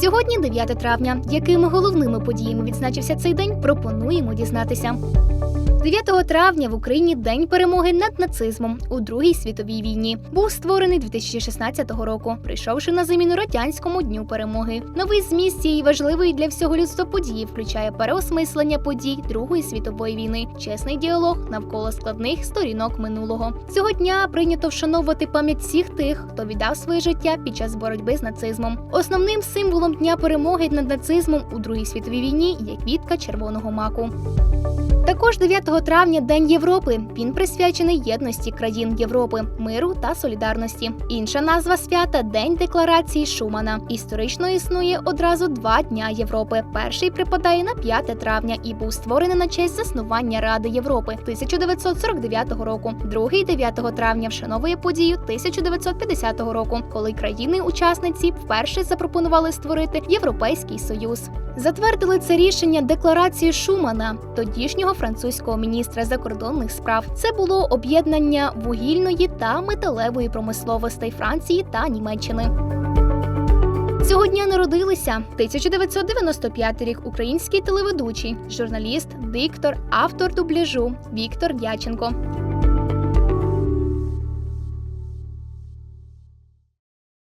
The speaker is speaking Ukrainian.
Сьогодні 9 травня. Якими головними подіями відзначився цей день, пропонуємо дізнатися. 9 травня в Україні День перемоги над нацизмом у Другій світовій війні був створений 2016 року, прийшовши на заміну радянському дню перемоги. Новий зміст цієї важливої для всього людства події включає переосмислення подій Другої світової війни, чесний діалог навколо складних сторінок минулого. Цього дня прийнято вшановувати пам'ять всіх тих, хто віддав своє життя під час боротьби з нацизмом. Основним символом дня перемоги над нацизмом у Другій світовій війні є квітка червоного маку. Також 9 травня День Європи. Він присвячений єдності країн Європи, миру та солідарності. Інша назва свята День декларації Шумана. Історично існує одразу два дня Європи. Перший припадає на 5 травня і був створений на честь заснування Ради Європи 1949 року. Другий 9 травня вшановує подію 1950 року, коли країни-учасниці вперше запропонували створити Європейський Союз. Затвердили це рішення декларації Шумана, тодішнього французького міністра закордонних справ. Це було об'єднання вугільної та металевої промисловостей Франції та Німеччини. Цього дня народилися 1995 рік український телеведучий, журналіст, диктор, автор дубляжу Віктор Дяченко.